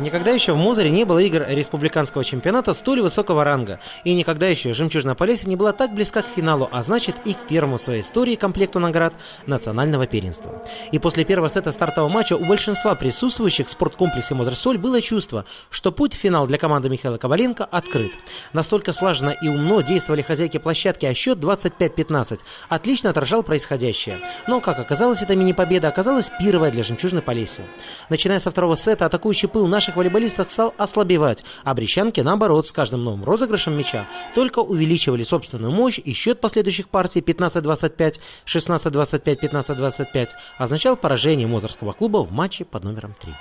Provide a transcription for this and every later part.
Никогда еще в Мозыре не было игр республиканского чемпионата столь высокого ранга. И никогда еще «Жемчужная Полесье» не была так близка к финалу, а значит и к первому в своей истории комплекту наград национального первенства. И после первого сета стартового матча у большинства присутствующих в спорткомплексе «Мозырсоль» было чувство, что путь в финал для команды Михаила Коваленко открыт. Настолько слаженно и умно действовали хозяйки площадки, а счет 25-15 отлично отражал происходящее. Но, как оказалось, эта мини-победа оказалась первая для «Жемчужной Полесье». Начиная со второго сета, атакующий пыл наших волейболистов стал ослабевать, а брещанки, наоборот, с каждым новым розыгрышем мяча только увеличивали собственную мощь и счет последующих партий 15-25, 16-25, 15-25 означал поражение Мозорского клуба в матче под номером 3.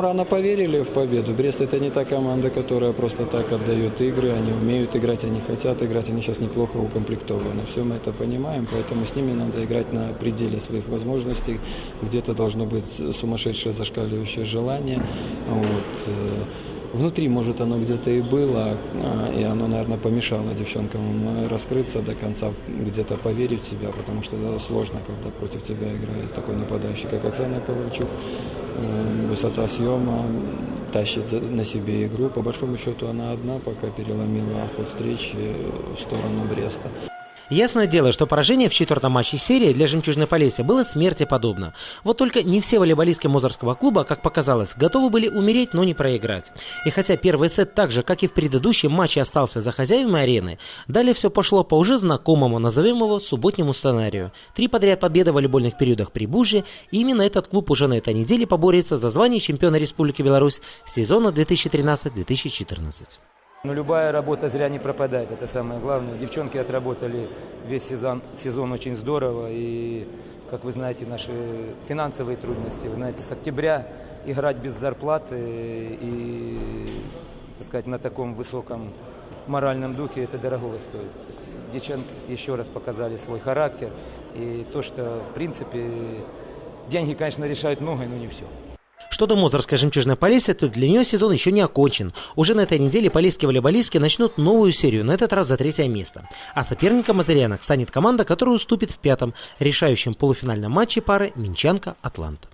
Рано поверили в победу. Брест это не та команда, которая просто так отдает игры. Они умеют играть, они хотят играть. Они сейчас неплохо укомплектованы. Все мы это понимаем, поэтому с ними надо играть на пределе своих возможностей. Где-то должно быть сумасшедшее зашкаливающее желание. Вот. Внутри, может, оно где-то и было, а, и оно, наверное, помешало девчонкам раскрыться до конца, где-то поверить в себя, потому что это сложно, когда против тебя играет такой нападающий, как Оксана Ковальчук. Э, высота съема тащит на себе игру. По большому счету она одна, пока переломила ход встречи в сторону Бреста. Ясное дело, что поражение в четвертом матче серии для «Жемчужной Полесья» было смерти подобно. Вот только не все волейболистки Мозорского клуба, как показалось, готовы были умереть, но не проиграть. И хотя первый сет так же, как и в предыдущем матче остался за хозяевами арены, далее все пошло по уже знакомому, назовем его, субботнему сценарию. Три подряд победы в волейбольных периодах при Буже, и именно этот клуб уже на этой неделе поборется за звание чемпиона Республики Беларусь сезона 2013-2014. Но любая работа зря не пропадает, это самое главное. Девчонки отработали весь сезон, сезон очень здорово. И, как вы знаете, наши финансовые трудности. Вы знаете, с октября играть без зарплаты и, так сказать, на таком высоком моральном духе это дорого стоит. Девчонки еще раз показали свой характер. И то, что, в принципе, деньги, конечно, решают многое, но не все. Что до Мозорской жемчужной Полесье, то для нее сезон еще не окончен. Уже на этой неделе полесские волейболистки начнут новую серию, на этот раз за третье место. А соперником Мазырянок станет команда, которая уступит в пятом, решающем полуфинальном матче пары Минчанка-Атланта.